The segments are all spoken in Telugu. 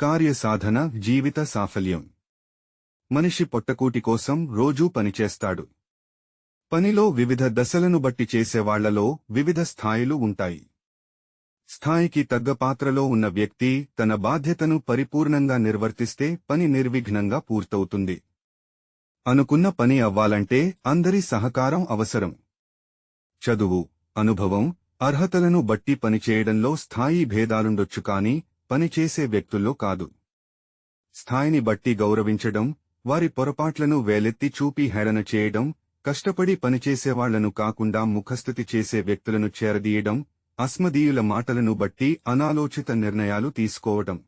కార్యసాధన జీవిత సాఫల్యం. మనిషి పొట్టకూటి కోసం రోజూ పనిచేస్తాడు. పనిలో వివిధ దశలను బట్టి చేసేవాళ్ళలో వివిధ స్థాయిలు ఉంటాయి. స్థాయికి తగ్గ పాత్రలో ఉన్న వ్యక్తి తన బాధ్యతను పరిపూర్ణంగా నిర్వర్తిస్తే పని నిర్విఘ్నంగా పూర్తవుతుంది. అనుకున్న పని అవ్వాలంటే అందరి సహకారం అవసరం. చదువు అనుభవం అర్హతలను బట్టి పనిచేయడంలో స్థాయి భేదాలుండొచ్చు కాని పనిచేసే వ్యక్తుల్లో కాదు. స్థాయిని బట్టి గౌరవించడం వారి పొరపాట్లను వేలెత్తి చూపి హేళన చేయడం కష్టపడి పనిచేసేవాళ్ళను కాకుండా ముఖస్థుతి చేసే వ్యక్తులను చేరదీయడం అస్మదీయుల మాటలను బట్టి అనాలోచిత నిర్ణయాలు తీసుకోవడం.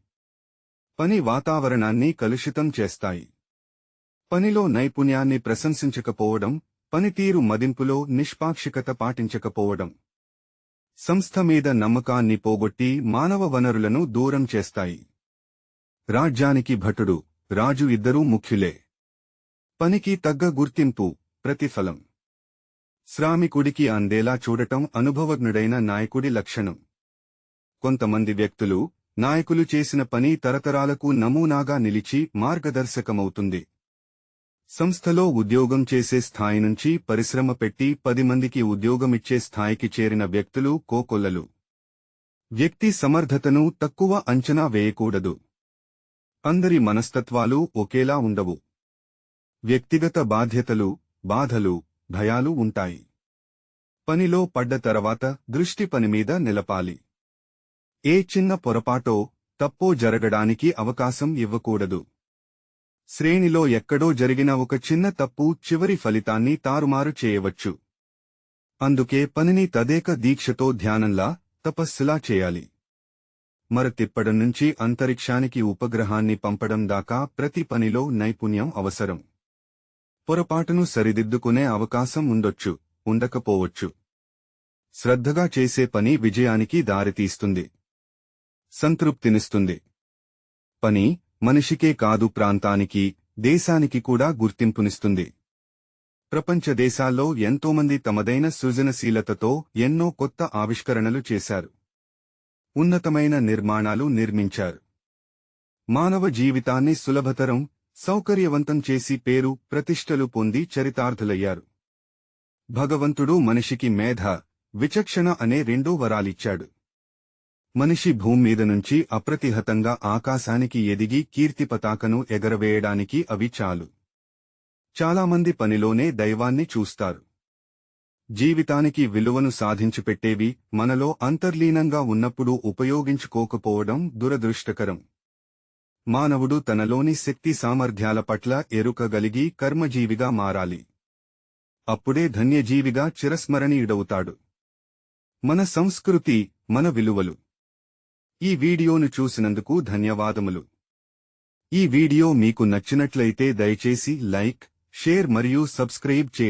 పని వాతావరణాన్ని కలుషితం చేస్తాయి. పనిలో నైపుణ్యాన్ని ప్రశంసించకపోవడం పనితీరు మదింపులో నిష్పాక్షికత పాటించకపోవడం. సంస్థ మీద నమ్మకాన్ని పోగొట్టి మానవ వనరులను దూరం చేస్తాయి. రాజ్యానికి భటుడు రాజు ఇద్దరూ ముఖ్యులే. పనికి తగ్గ గుర్తింపు ప్రతిఫలం. శ్రామికుడికి అందేలా చూడటం అనుభవజ్ఞుడైన నాయకుడి లక్షణం. కొంతమంది వ్యక్తులు నాయకులు చేసిన పని తరతరాలకు నమూనాగా నిలిచి మార్గదర్శకమవుతుంది. సంస్థలో ఉద్యోగం చేసే స్థాయి నుంచి పరిశ్రమ పెట్టి పది మందికి ఉద్యోగమిచ్చే స్థాయికి చేరిన వ్యక్తులు కోకొల్లలు. వ్యక్తి సమర్థతను తక్కువ అంచనా వేయకూడదు. అందరి మనస్తత్వాలు ఒకేలా ఉండవు. వ్యక్తిగత బాధ్యతలు బాధలు భయాలు ఉంటాయి. పనిలో పడ్డ తర్వాత దృష్టి పనిమీద నిలపాలి. ఏ చిన్న పొరపాటో తప్పో జరగడానికి అవకాశం ఇవ్వకూడదు. శ్రేణిలో ఎక్కడో జరిగిన ఒక చిన్న తప్పు చివరి ఫలితాన్ని తారుమారు చేయవచ్చు. అందుకే పనిని తదేక దీక్షతో ధ్యానంలా తపస్సులా చేయాలి. మర నుంచి అంతరిక్షానికి ఉపగ్రహాన్ని పంపడం దాకా ప్రతి పనిలో నైపుణ్యం అవసరం. పొరపాటును సరిదిద్దుకునే అవకాశం ఉండొచ్చు ఉండకపోవచ్చు. శ్రద్ధగా చేసే పని విజయానికి దారితీస్తుంది. సంతృప్తినిస్తుంది. పని మనిషికే కాదు ప్రాంతానికి దేశానికి కూడా గుర్తింపునిస్తుంది. ప్రపంచ దేశాల్లో ఎంతోమంది తమదైన సృజనశీలతతో ఎన్నో కొత్త ఆవిష్కరణలు చేశారు. ఉన్నతమైన నిర్మాణాలు నిర్మించారు. మానవ జీవితాన్ని సులభతరం సౌకర్యవంతం చేసి పేరు ప్రతిష్టలు పొంది చరితార్థులయ్యారు. భగవంతుడు మనిషికి మేధ విచక్షణ అనే రెండో వరాలిచ్చాడు. మనిషి భూమ్మీద నుంచి అప్రతిహతంగా ఆకాశానికి ఎదిగి కీర్తి పతాకను ఎగరవేయడానికి అవి చాలు. చాలామంది పనిలోనే దైవాన్ని చూస్తారు. జీవితానికి విలువను సాధించిపెట్టేవి మనలో అంతర్లీనంగా ఉన్నప్పుడు ఉపయోగించుకోకపోవడం దురదృష్టకరం. మానవుడు తనలోని శక్తి సామర్థ్యాల పట్ల ఎరుకగలిగి కర్మజీవిగా మారాలి. అప్పుడే ధన్యజీవిగా చిరస్మరణీయుడవుతాడు. మన సంస్కృతి మన విలువలు. ఈ వీడియోను చూసినందుకు ధన్యవాదములు. ఈ వీడియో మీకు నచ్చినట్లయితే దయచేసి లైక్ షేర్ మరియు సబ్స్క్రైబ్ చేయండి.